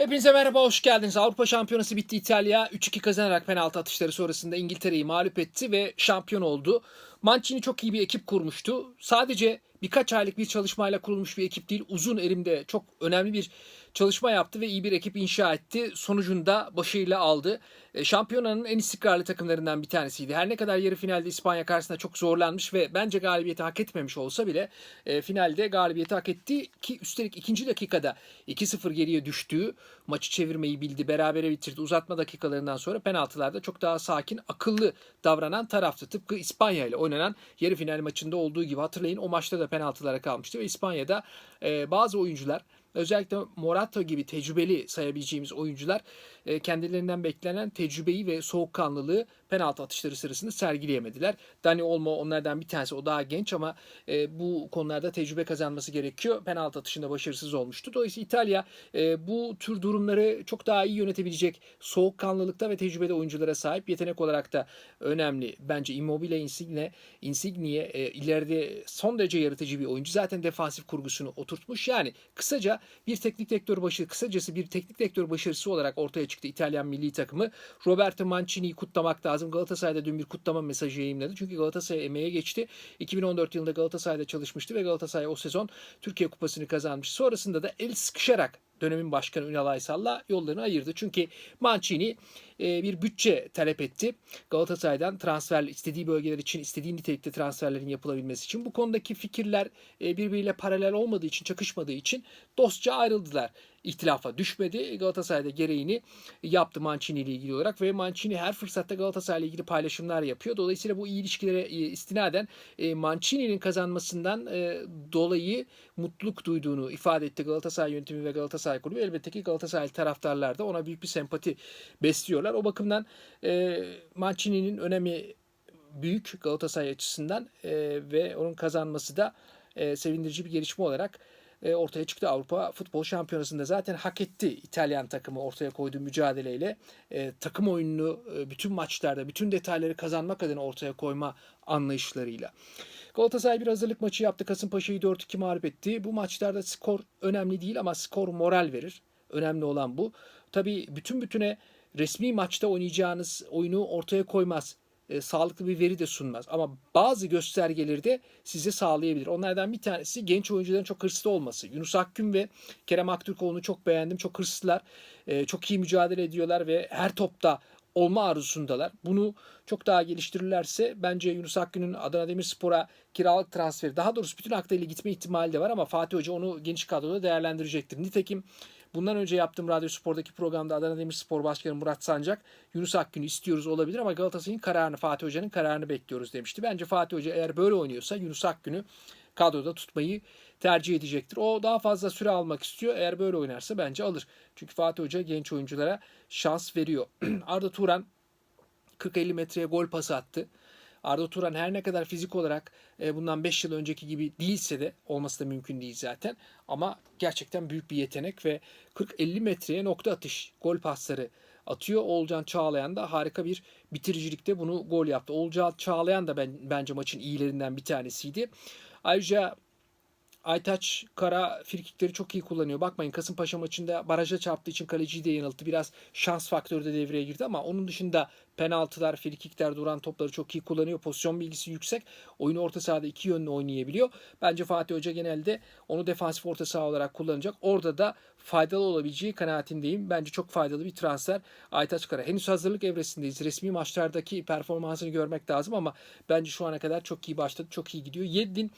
Hepinize merhaba, hoş geldiniz. Avrupa Şampiyonası bitti İtalya. 3-2 kazanarak penaltı atışları sonrasında İngiltere'yi mağlup etti ve şampiyon oldu. Mancini çok iyi bir ekip kurmuştu. Sadece birkaç aylık bir çalışmayla kurulmuş bir ekip değil, uzun elimde çok önemli bir çalışma yaptı ve iyi bir ekip inşa etti. Sonucunda başarıyla aldı. E, Şampiyonanın en istikrarlı takımlarından bir tanesiydi. Her ne kadar yarı finalde İspanya karşısında çok zorlanmış ve bence galibiyeti hak etmemiş olsa bile e, finalde galibiyeti hak etti ki üstelik ikinci dakikada 2-0 geriye düştüğü maçı çevirmeyi bildi. Berabere bitirdi. Uzatma dakikalarından sonra penaltılarda çok daha sakin, akıllı davranan taraftı. Tıpkı İspanya ile oynanan yarı final maçında olduğu gibi hatırlayın o maçta da penaltılara kalmıştı ve İspanya'da e, bazı oyuncular özellikle Morata gibi tecrübeli sayabileceğimiz oyuncular e, kendilerinden beklenen tecrübeyi ve soğukkanlılığı penaltı atışları sırasında sergileyemediler. Dani Olmo onlardan bir tanesi. O daha genç ama e, bu konularda tecrübe kazanması gerekiyor. Penaltı atışında başarısız olmuştu. Dolayısıyla İtalya e, bu tür durumları çok daha iyi yönetebilecek soğukkanlılıkta ve tecrübede oyunculara sahip. Yetenek olarak da önemli. Bence Immobile, Insigne, Insigne'ye e, ileride son derece yaratıcı bir oyuncu. Zaten defansif kurgusunu oturtmuş. Yani kısaca bir teknik direktör başı, kısacası bir teknik direktör başarısı olarak ortaya çıktı İtalyan milli takımı. Roberto Mancini'yi kutlamak lazım. Galatasaray'da dün bir kutlama mesajı yayınladı. Çünkü Galatasaray emeğe geçti. 2014 yılında Galatasaray'da çalışmıştı ve Galatasaray o sezon Türkiye Kupası'nı kazanmış. Sonrasında da el sıkışarak dönemin başkanı Ünal Aysal'la yollarını ayırdı. Çünkü Mancini e, bir bütçe talep etti. Galatasaray'dan transfer istediği bölgeler için istediği nitelikte transferlerin yapılabilmesi için. Bu konudaki fikirler e, birbiriyle paralel olmadığı için, çakışmadığı için dostça ayrıldılar. İhtilafa düşmedi. Galatasaray'da gereğini yaptı Mancini ile ilgili olarak ve Mancini her fırsatta Galatasaray ile ilgili paylaşımlar yapıyor. Dolayısıyla bu iyi ilişkilere e, istinaden e, Mancini'nin kazanmasından e, dolayı mutluluk duyduğunu ifade etti Galatasaray yönetimi ve Galatasaray kulübü. Elbette ki Galatasaray taraftarlar da ona büyük bir sempati besliyorlar. O bakımdan Mancini'nin önemi büyük Galatasaray açısından ve onun kazanması da sevindirici bir gelişme olarak e, ortaya çıktı Avrupa Futbol Şampiyonası'nda. Zaten hak etti İtalyan takımı ortaya koyduğu mücadeleyle. E, takım oyununu e, bütün maçlarda, bütün detayları kazanmak adına ortaya koyma anlayışlarıyla. Galatasaray bir hazırlık maçı yaptı. Kasımpaşa'yı 4-2 mağlup etti. Bu maçlarda skor önemli değil ama skor moral verir. Önemli olan bu. Tabii bütün bütüne resmi maçta oynayacağınız oyunu ortaya koymaz e, sağlıklı bir veri de sunmaz. Ama bazı göstergeleri de size sağlayabilir. Onlardan bir tanesi genç oyuncuların çok hırslı olması. Yunus Akgün ve Kerem Aktürkoğlu'nu çok beğendim. Çok hırslılar. E, çok iyi mücadele ediyorlar ve her topta olma arzusundalar. Bunu çok daha geliştirirlerse bence Yunus Akgün'ün Adana Demirspor'a kiralık transferi daha doğrusu bütün aklıyla gitme ihtimali de var ama Fatih Hoca onu geniş kadroda değerlendirecektir. Nitekim Bundan önce yaptığım Radyo Spor'daki programda Adana Demirspor Başkanı Murat Sancak Yunus Akgün'ü istiyoruz olabilir ama Galatasaray'ın kararını Fatih Hoca'nın kararını bekliyoruz demişti. Bence Fatih Hoca eğer böyle oynuyorsa Yunus Akgün'ü kadroda tutmayı tercih edecektir. O daha fazla süre almak istiyor. Eğer böyle oynarsa bence alır. Çünkü Fatih Hoca genç oyunculara şans veriyor. Arda Turan 40-50 metreye gol pası attı. Arda Turan her ne kadar fizik olarak e, bundan 5 yıl önceki gibi değilse de olması da mümkün değil zaten. Ama gerçekten büyük bir yetenek ve 40-50 metreye nokta atış gol pasları atıyor. Oğulcan Çağlayan da harika bir bitiricilikte bunu gol yaptı. Oğulcan Çağlayan da ben, bence maçın iyilerinden bir tanesiydi. Ayrıca Aytaç Kara frikikleri çok iyi kullanıyor. Bakmayın Kasımpaşa maçında baraja çarptığı için kaleciyi de yanılttı. Biraz şans faktörü de devreye girdi ama onun dışında penaltılar, frikikler, duran topları çok iyi kullanıyor. Pozisyon bilgisi yüksek. Oyunu orta sahada iki yönlü oynayabiliyor. Bence Fatih Hoca genelde onu defansif orta saha olarak kullanacak. Orada da faydalı olabileceği kanaatindeyim. Bence çok faydalı bir transfer Aytaç Kara. Henüz hazırlık evresindeyiz. Resmi maçlardaki performansını görmek lazım ama bence şu ana kadar çok iyi başladı. Çok iyi gidiyor. Yedlin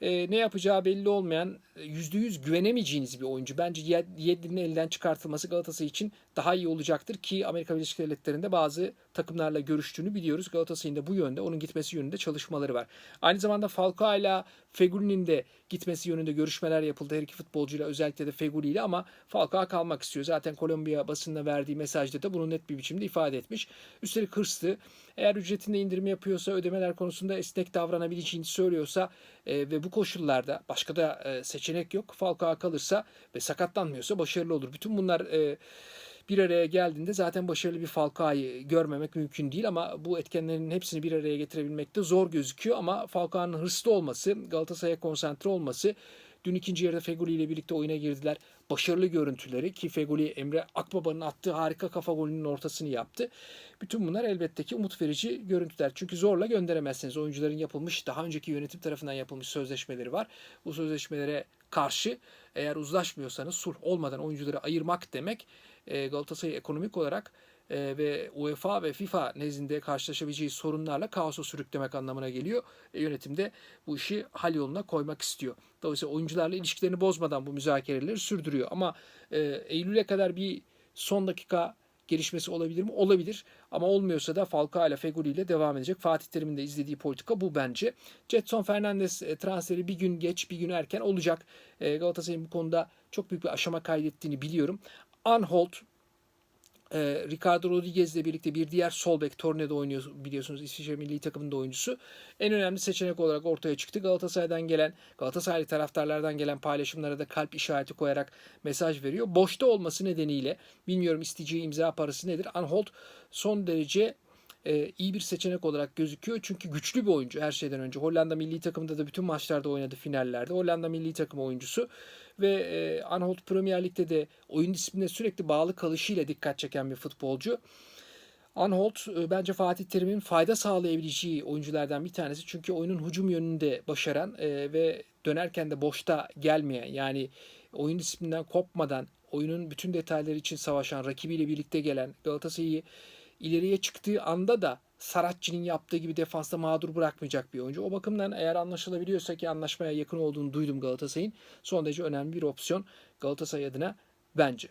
e, ne yapacağı belli olmayan %100 güvenemeyeceğiniz bir oyuncu. Bence Yedlin'in elden çıkartılması Galatasaray için daha iyi olacaktır ki Amerika Birleşik Devletleri'nde bazı takımlarla görüştüğünü biliyoruz. Galatasaray'ın da bu yönde, onun gitmesi yönünde çalışmaları var. Aynı zamanda Falcao ile Fegüli'nin de gitmesi yönünde görüşmeler yapıldı her iki futbolcuyla özellikle de Feguli ile ama Falcao kalmak istiyor. Zaten Kolombiya basınına verdiği mesajda da bunu net bir biçimde ifade etmiş. Üstelik hırslı. Eğer ücretinde indirim yapıyorsa, ödemeler konusunda esnek davranabileceğini söylüyorsa e, ve bu koşullarda başka da e, seçenek yok. Falcao kalırsa ve sakatlanmıyorsa başarılı olur. Bütün bunlar e, bir araya geldiğinde zaten başarılı bir Falcao'yu görmemek mümkün değil ama bu etkenlerin hepsini bir araya getirebilmek de zor gözüküyor ama Falcao'nun hırslı olması, Galatasaray'a konsantre olması Dün ikinci yarıda Feguli ile birlikte oyuna girdiler. Başarılı görüntüleri ki Feguli Emre Akbaba'nın attığı harika kafa golünün ortasını yaptı. Bütün bunlar elbette ki umut verici görüntüler. Çünkü zorla gönderemezsiniz. Oyuncuların yapılmış, daha önceki yönetim tarafından yapılmış sözleşmeleri var. Bu sözleşmelere karşı eğer uzlaşmıyorsanız sulh olmadan oyuncuları ayırmak demek e, Galatasaray ekonomik olarak e, ve UEFA ve FIFA nezdinde karşılaşabileceği sorunlarla kaosa sürüklemek anlamına geliyor. E, yönetim de bu işi hal yoluna koymak istiyor. Dolayısıyla oyuncularla ilişkilerini bozmadan bu müzakereleri sürdürüyor. Ama e, Eylül'e kadar bir son dakika gelişmesi olabilir mi? Olabilir. Ama olmuyorsa da Falcao ile Feguli ile devam edecek. Fatih Terim'in de izlediği politika bu bence. Jetson Fernandes e, transferi bir gün geç bir gün erken olacak. E, Galatasaray'ın bu konuda çok büyük bir aşama kaydettiğini biliyorum. Anholt e, Ricardo Rodriguez ile birlikte bir diğer sol bek Torne'de oynuyor biliyorsunuz İsviçre milli takımında oyuncusu. En önemli seçenek olarak ortaya çıktı. Galatasaray'dan gelen, Galatasaraylı taraftarlardan gelen paylaşımlara da kalp işareti koyarak mesaj veriyor. Boşta olması nedeniyle bilmiyorum isteyeceği imza parası nedir. Anholt son derece e, iyi bir seçenek olarak gözüküyor. Çünkü güçlü bir oyuncu her şeyden önce. Hollanda milli takımında da bütün maçlarda oynadı finallerde. Hollanda milli takım oyuncusu ve e, Anholt Premier Lig'de de oyun disipline sürekli bağlı kalışıyla dikkat çeken bir futbolcu. Anholt e, bence Fatih Terim'in fayda sağlayabileceği oyunculardan bir tanesi. Çünkü oyunun hücum yönünde başaran e, ve dönerken de boşta gelmeyen yani oyun disiplinden kopmadan oyunun bütün detayları için savaşan, rakibiyle birlikte gelen Galatasaray'ı ileriye çıktığı anda da Saratçı'nın yaptığı gibi defansta mağdur bırakmayacak bir oyuncu. O bakımdan eğer anlaşılabiliyorsa ki anlaşmaya yakın olduğunu duydum Galatasaray'ın son derece önemli bir opsiyon Galatasaray adına bence.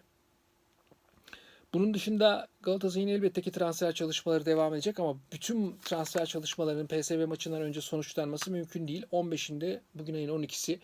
Bunun dışında Galatasaray'ın elbette ki transfer çalışmaları devam edecek ama bütün transfer çalışmalarının PSV maçından önce sonuçlanması mümkün değil. 15'inde bugün ayın 12'si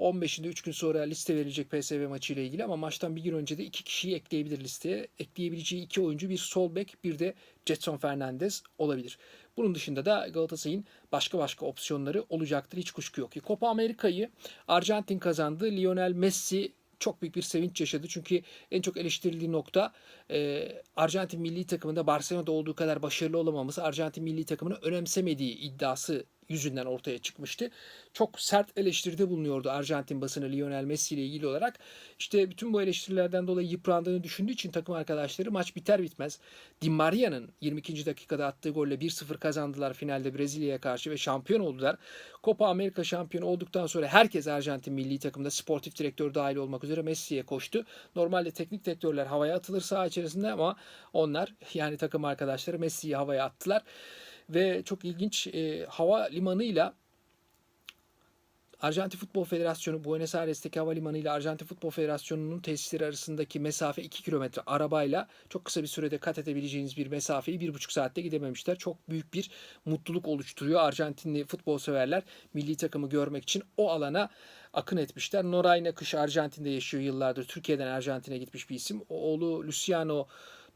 15'inde 3 gün sonra liste verilecek PSV maçı ile ilgili ama maçtan bir gün önce de iki kişiyi ekleyebilir listeye. Ekleyebileceği iki oyuncu bir sol bek bir de Jetson Fernandez olabilir. Bunun dışında da Galatasaray'ın başka başka opsiyonları olacaktır. Hiç kuşku yok. Copa Amerika'yı Arjantin kazandı. Lionel Messi çok büyük bir sevinç yaşadı. Çünkü en çok eleştirildiği nokta e, Arjantin milli takımında Barcelona'da olduğu kadar başarılı olamaması, Arjantin milli takımını önemsemediği iddiası yüzünden ortaya çıkmıştı. Çok sert eleştiride bulunuyordu Arjantin basını Lionel Messi ile ilgili olarak. İşte bütün bu eleştirilerden dolayı yıprandığını düşündüğü için takım arkadaşları maç biter bitmez Di Maria'nın 22. dakikada attığı golle 1-0 kazandılar finalde Brezilya'ya karşı ve şampiyon oldular. Copa Amerika şampiyonu olduktan sonra herkes Arjantin milli takımda sportif direktör dahil olmak üzere Messi'ye koştu. Normalde teknik direktörler havaya atılır saha içerisinde ama onlar yani takım arkadaşları Messi'yi havaya attılar ve çok ilginç e, hava limanıyla Arjantin Futbol Federasyonu Buenos Aires'teki havalimanı ile Arjantin Futbol Federasyonu'nun tesisleri arasındaki mesafe 2 kilometre arabayla çok kısa bir sürede kat edebileceğiniz bir mesafeyi 1,5 saatte gidememişler. Çok büyük bir mutluluk oluşturuyor Arjantinli futbol severler milli takımı görmek için o alana akın etmişler. Noray Nakış Arjantin'de yaşıyor yıllardır. Türkiye'den Arjantin'e gitmiş bir isim. Oğlu Luciano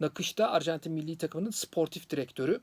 Nakış da Arjantin milli takımının sportif direktörü.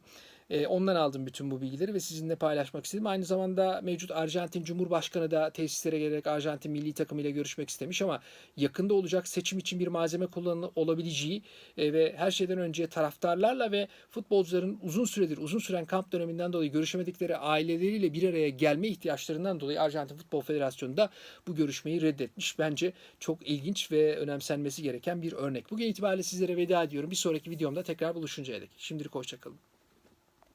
E, ondan aldım bütün bu bilgileri ve sizinle paylaşmak istedim. Aynı zamanda mevcut Arjantin Cumhurbaşkanı da tesislere gelerek Arjantin milli takımı ile görüşmek istemiş ama yakında olacak seçim için bir malzeme kullanımı olabileceği e, ve her şeyden önce taraftarlarla ve futbolcuların uzun süredir, uzun süren kamp döneminden dolayı görüşemedikleri aileleriyle bir araya gelme ihtiyaçlarından dolayı Arjantin Futbol Federasyonu da bu görüşmeyi reddetmiş. Bence çok ilginç ve önemsenmesi gereken bir örnek. Bugün itibariyle sizlere veda ediyorum. Bir sonraki videomda tekrar buluşuncaya dek. Şimdilik hoşçakalın.